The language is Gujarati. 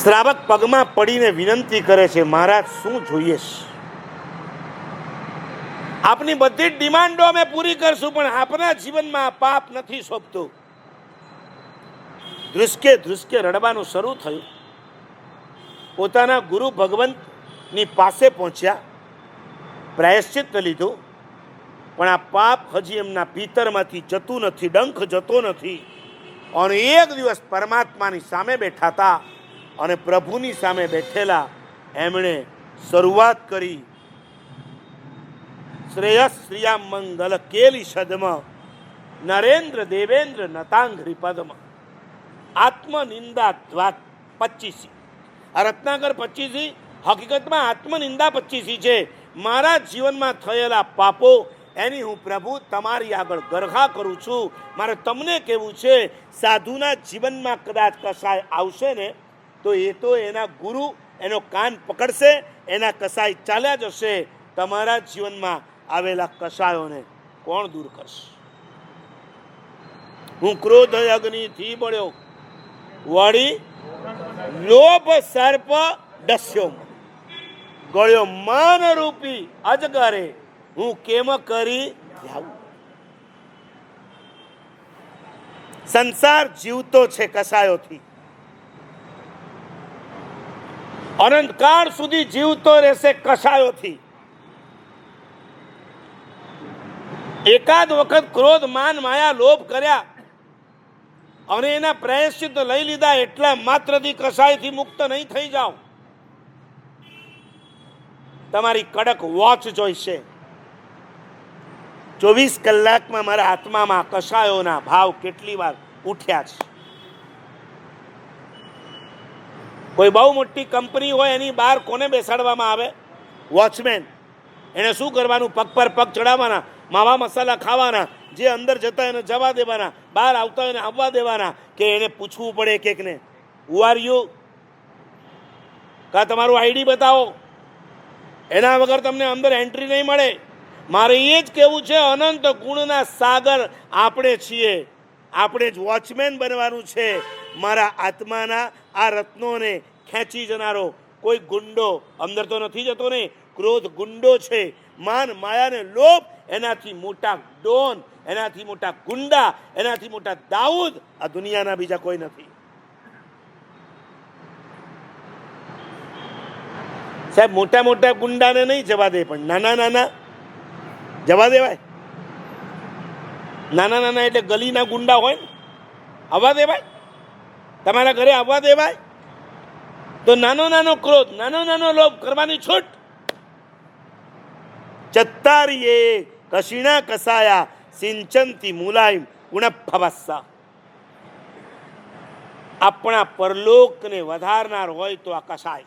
શ્રાવક પગમાં પડીને વિનંતી કરે છે, મહારાજ, શું જોઈએ આપની બધી જ ડિમાન્ડો અમે પૂરી કરશું, પણ આપના જીવનમાં પાપ નથી સોંપતું. ધ્રુસકે ધ્રુસકે રડવાનું શરૂ થયું. પોતાના ગુરુ ભગવંતની પાસે પહોંચ્યા પ્રાયશ્ચિત લીધું, પણ આ પાપ હજી એમના પિતરમાંથી જતું નથી, ડંખ જતો નથી. અને એક દિવસ પરમાત્માની સામે બેઠા હતા. અને પ્રભુની સામે બેઠેલા એમણે શરૂઆત કરી. શ્રેયસ શ્રિયામ મંગલ કેલી સદમ, નરેન્દ્ર દેવેન્દ્ર નતાંઘ્રી પદમ. આત્મનિંદા દ્વાત પચીસી આ રત્નાકર પચીસી હકીકતમાં આત્મનિંદા પચીસી છે. મારા જીવનમાં થયેલા પાપો એની હું પ્રભુ તમારી આગળ ગરખા કરું છું. મારે તમને કહેવું છે, સાધુના જીવનમાં કદાચ કસાય આવશે ને? તો એ તો એના ગુરુ એનો કાન પકડશે, એના કસાય ચાલ્યા જશે, તમારા જીવનમાં આવેલા કસાયોને કોણ દૂર કરશે? હું ક્રોધ અગ્નિથી બળ્યો વળી લોભ સર્પ ડસ્યો, ગળ્યો માન રૂપી અજગરે, હું કેમ કરી જાઉં? સંસાર જીવતો છે કસાયોથી. અનંતકાળ સુધી જીવતો રહેશે કસાયોથી એકાદ વખત ક્રોધ, માન, માયા, લોભ કર્યા અને એના પ્રાયશ્ચિત લઈ લીધા એટલા માત્રથી કસાયથી મુક્ત નહીં થઈ જાઓ. તમારી કડક વોચ જોઈશે. ચોવીસ કલાકમાં મારા આત્મામાં કસાયોના ભાવ કેટલી વાર ઉઠ્યા છે? કોઈ બહુ મોટી કંપની હોય એની બહાર કોને બેસાડવામાં આવે? વોચમેન એને શું કરવાનું? પગ પર પગ ચડાવવાના, માવા મસાલા ખાવાના, જે અંદર જતા એને જવા દેવાના, બહાર આવતા એને આવવા દેવાના, કે એને પૂછવું પડે એક એકને. હુ આર યુ કા તમારું આઈડી બતાવો. એના વગર તમને અંદર એન્ટ્રી નહીં મળે. મારે એ જ કહેવું છે, અનંત ગુણના સાગર આપણે છીએ. આપણે જ વોચમેન બનવાનું છે. મારા આત્માના આ રત્નોને ખેંચી જનારો કોઈ ગુંડો અંદર તો નથી જતો ને, ક્રોધ ગુંડો છે. માન માયાને લોભ, એનાથી મોટા ડોન, એનાથી મોટા ગુંડા, એનાથી મોટા દાઉદ, આ દુનિયાના બીજા કોઈ નથી. સાહેબ, મોટા મોટા ગુંડાને નહીં જવા દે, પણ નાના નાના જવા દેવાય. નાના નાના એટલે ગલીના ગુંડા હોય આવવા દેવાય. તમારા ઘરે આવવા દેવાય? તો નાનો નાનો ક્રોધ, નાનો નાનો લોભ કરવાની છૂટ? ચત્તારીએ કશીણા કસાયા સિંચનથી મુલાયમ ગુણભવસ્સા આપણા પરલોકને વધારનાર હોય તો આ કસાય